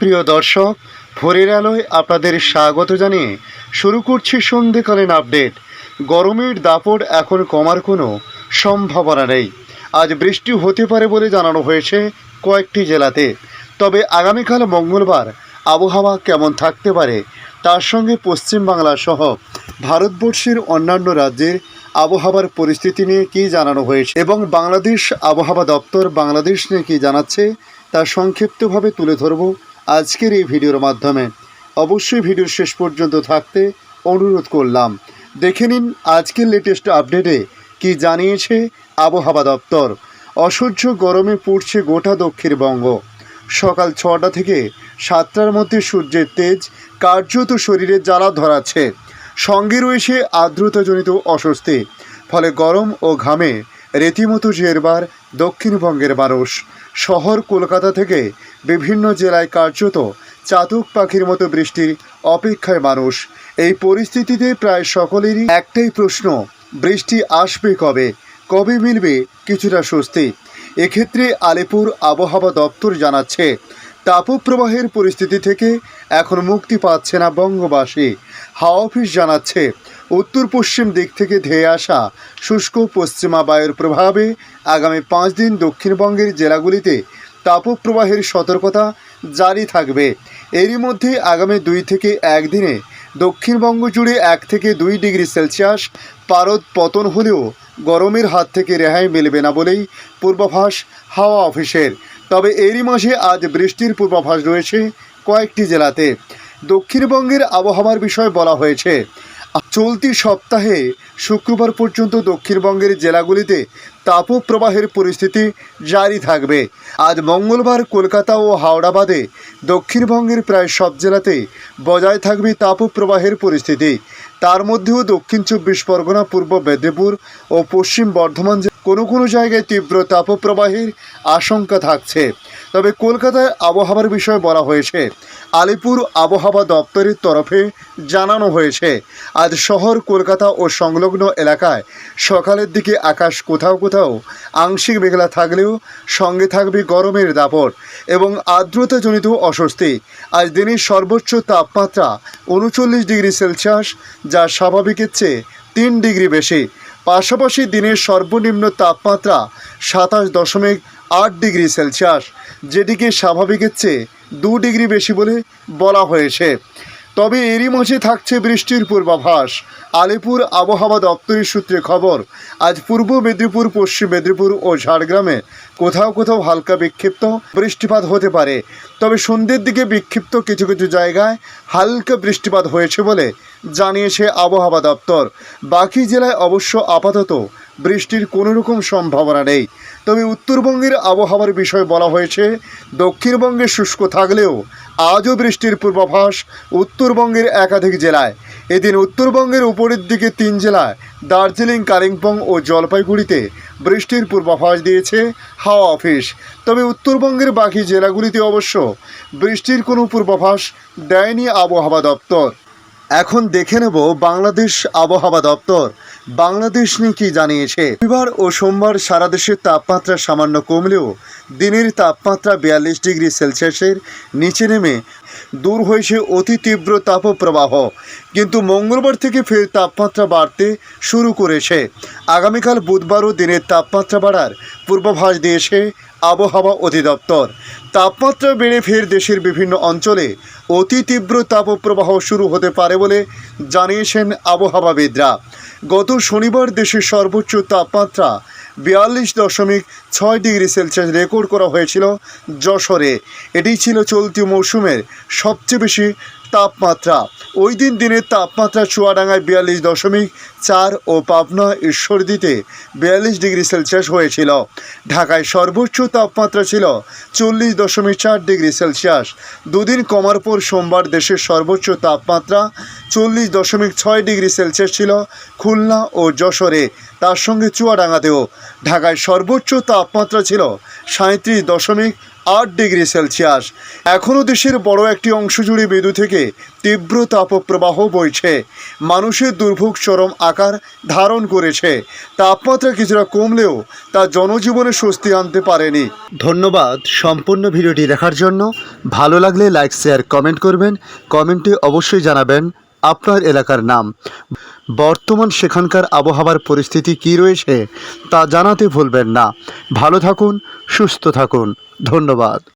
প্রিয় দর্শক, ভোরের আলোয় আপনাদের স্বাগত জানিয়ে শুরু করছি সন্ধেকালীন আপডেট। গরমের দাপট এখন কমার কোনো সম্ভাবনা নেই। আজ বৃষ্টি হতে পারে বলে জানানো হয়েছে কয়েকটি জেলাতে। তবে আগামীকাল মঙ্গলবার আবহাওয়া কেমন থাকতে পারে তার সঙ্গে পশ্চিমবাংলা সহ ভারতবর্ষের অন্যান্য রাজ্যের আবহাওয়ার পরিস্থিতি নিয়ে কী জানানো হয়েছে এবং বাংলাদেশ আবহাওয়া দপ্তর বাংলাদেশ নিয়ে কী জানাচ্ছে তা সংক্ষিপ্তভাবে তুলে ধরব আজকের এই ভিডিওর মাধ্যমে অবশ্যই ভিডিও শেষ পর্যন্ত থাকতে অনুরোধ করলাম। দেখে নিন আজকের লেটেস্ট আপডেটে কি জানিয়েছে আবহাওয়া দপ্তর। অসহ্য গরমে পড়ছে গোটা দক্ষিণবঙ্গ। সকাল ছটা থেকে সাতটার মধ্যে সূর্যের তেজ কার্যত শরীরে জ্বালা ধরাচ্ছে। সঙ্গে রয়েছে আর্দ্রতাজনিত অস্বস্তি, ফলে গরম ও ঘামে রীতিমতো জেরবার দক্ষিণবঙ্গের মানুষ শহর কলকাতা থেকে বিভিন্ন জেলায় কার্যত চাতক পাখির মতো বৃষ্টির অপেক্ষায় মানুষ। এই পরিস্থিতিতে প্রায় সকলেরই একটাই প্রশ্ন, বৃষ্টি আসবে কবে? কবে মিলবে কিছুটা স্বস্তি? এক্ষেত্রে আলিপুর আবহাওয়া দপ্তর জানাচ্ছে, তাপপ্রবাহের পরিস্থিতি থেকে এখন মুক্তি পাচ্ছে না বঙ্গবাসী। হাওয়া অফিস জানাচ্ছে উত্তর পশ্চিম দিক থেকে ধেয়ে আসা শুষ্ক পশ্চিমা বায়ুর প্রভাবে আগামী পাঁচ দিন দক্ষিণবঙ্গের জেলাগুলিতে তাপপ্রবাহের সতর্কতা জারি থাকবে। এরই মধ্যে আগামী দুই থেকে একদিনে দক্ষিণবঙ্গ জুড়ে এক থেকে দুই ডিগ্রি সেলসিয়াস পারদ পতন হলেও গরমের হাত থেকে রেহাই মিলবে না বলেই পূর্বাভাস হাওয়া অফিসের। তবে এরই মাসে আজ বৃষ্টির পূর্বাভাস রয়েছে কয়েকটি জেলাতে। দক্ষিণবঙ্গের আবহাওয়ার বিষয়ে বলা হয়েছে। চলতি সপ্তাহে শুক্রবার পর্যন্ত দক্ষিণবঙ্গের জেলাগুলিতে তাপপ্রবাহের পরিস্থিতি জারি থাকবে। আজ মঙ্গলবার কলকাতা ও হাওড়াবাদে দক্ষিণবঙ্গের প্রায় সব জেলাতে বজায় থাকবে তাপপ্রবাহের পরিস্থিতি। তার মধ্যেও দক্ষিণ চব্বিশ পরগনা, পূর্ব মেদিনীপুর ও পশ্চিম বর্ধমান কোনো কোনো জায়গায় তীব্র তাপপ্রবাহের আশঙ্কা থাকছে। তবে কলকাতায় আবহাওয়ার বিষয়ে বলা হয়েছে, আলিপুর আবহাওয়া দপ্তরের তরফে জানানো হয়েছে, আজ শহর, কলকাতা ও সংলগ্ন এলাকায় সকালের দিকে আকাশ কোথাও কোথাও আংশিক মেঘলা থাকলেও সঙ্গে থাকবে গরমের দাপট এবং আর্দ্রতাজনিত অস্বস্তি। আজ দিনের সর্বোচ্চ তাপমাত্রা উনচল্লিশ ডিগ্রি সেলসিয়াস, যা স্বাভাবিকের চেয়ে তিন ডিগ্রি বেশি। পাশাপাশি দিনের সর্বনিম্ন তাপমাত্রা সাতাশ দশমিক আট ডিগ্রি সেলসিয়াস, যেটিকে স্বাভাবিকের চেয়ে দু ডিগ্রি বেশি বলে বলা হয়েছে। তবে এরই মাঝে থাকছে বৃষ্টির পূর্বাভাস। আলিপুর আবহাওয়া দপ্তরের সূত্রে খবর, আজ পূর্ব মেদিনীপুর, পশ্চিম মেদিনীপুর ও ঝাড়গ্রামে কোথাও কোথাও হালকা বিক্ষিপ্ত বৃষ্টিপাত হতে পারে। তবে সন্ধ্যের দিকে বিক্ষিপ্ত কিছু কিছু জায়গায় হালকা বৃষ্টিপাত হয়েছে বলে জানিয়েছে আবহাওয়া দপ্তর। বাকি জেলায় অবশ্য আপাতত বৃষ্টির কোনো রকম সম্ভাবনা নেই। তবে উত্তরবঙ্গের আবহাওয়ার বিষয়ে বলা হয়েছে, দক্ষিণবঙ্গে শুষ্ক থাকলেও আজও বৃষ্টির পূর্বাভাস উত্তরবঙ্গের একাধিক জেলায়। এদিন উত্তরবঙ্গের উপরের দিকে তিন জেলায় দার্জিলিং, কালিম্পং ও জলপাইগুড়িতে বৃষ্টির পূর্বাভাস দিয়েছে হাওয়া অফিস। তবে উত্তরবঙ্গের বাকি জেলাগুলিতে অবশ্য বৃষ্টির কোনো পূর্বাভাস দেয়নি আবহাওয়া দপ্তর। এখন দেখে নেব বাংলাদেশ আবহাওয়া দপ্তর। বাংলাদেশ নিয়ে কি জানিয়েছে? রবিবার ও সোমবার সারা দেশের তাপমাত্রা সামান্য কমলেও দিনের তাপমাত্রা বিয়াল্লিশ ডিগ্রি সেলসিয়াসের নিচে নেমে দূর হয়েছে অতি তীব্র তাপপ্রবাহ। কিন্তু মঙ্গলবার থেকে ফের তাপমাত্রা বাড়তে শুরু করেছে। আগামীকাল বুধবারও দিনের তাপমাত্রা বাড়ার পূর্বাভাস দিয়েছে আবহাওয়া অধিদপ্তর। তাপমাত্রা বেড়ে ফের দেশের বিভিন্ন অঞ্চলে অতি তীব্র তাপপ্রবাহ শুরু হতে পারে বলে জানিয়েছেন আবহাওয়াবিদরা। গত শনিবার দেশের সর্বোচ্চ তাপমাত্রা বিয়াল্লিশ দশমিক ছয় ডিগ্রি সেলসিয়াস রেকর্ড করা হয়েছিল যশোরে। এটি ছিল চলতি মৌসুমের সবচেয়ে বেশি তাপমাত্রা। ওই দিন দিনের তাপমাত্রা চুয়াডাঙ্গায় বিয়াল্লিশ দশমিক চার ও পাবনা ঈশ্বরদীতে বিয়াল্লিশ ডিগ্রি সেলসিয়াস হয়েছিল। ঢাকায় সর্বোচ্চ তাপমাত্রা ছিল চল্লিশ দশমিক চার ডিগ্রি সেলসিয়াস। দুদিন কমার পর সোমবার দেশের সর্বোচ্চ তাপমাত্রা চল্লিশ দশমিক ছয় ডিগ্রি সেলসিয়াস ছিল খুলনা ও যশোরে, তার সঙ্গে চুয়াডাঙ্গাতেও। ঢাকায় সর্বোচ্চ তাপমাত্রা ছিল সাঁত্রিশ দশমিক আট ডিগ্রি সেলসিয়াস। এখনও দেশের বড় একটি অংশ জুড়ে বেদু থেকে তীব্র তাপপ্রবাহ বইছে। মানুষের দুর্ভোগ চরম আকার ধারণ করেছে। তাপমাত্রা কিছুটা কমলেও তা জনজীবনে স্বস্তি আনতে পারেনি। ধন্যবাদ সম্পূর্ণ ভিডিওটি দেখার জন্য। ভালো লাগলে লাইক, শেয়ার, কমেন্ট করবেন। কমেন্টে অবশ্যই জানাবেন আপনার এলাকার নাম। বর্তমান সেখানকার আবহাওয়ার পরিস্থিতি কী রয়েছে, তা জানাতে ভুলবেন না। ভালো থাকুন, সুস্থ থাকুন। ধন্যবাদ।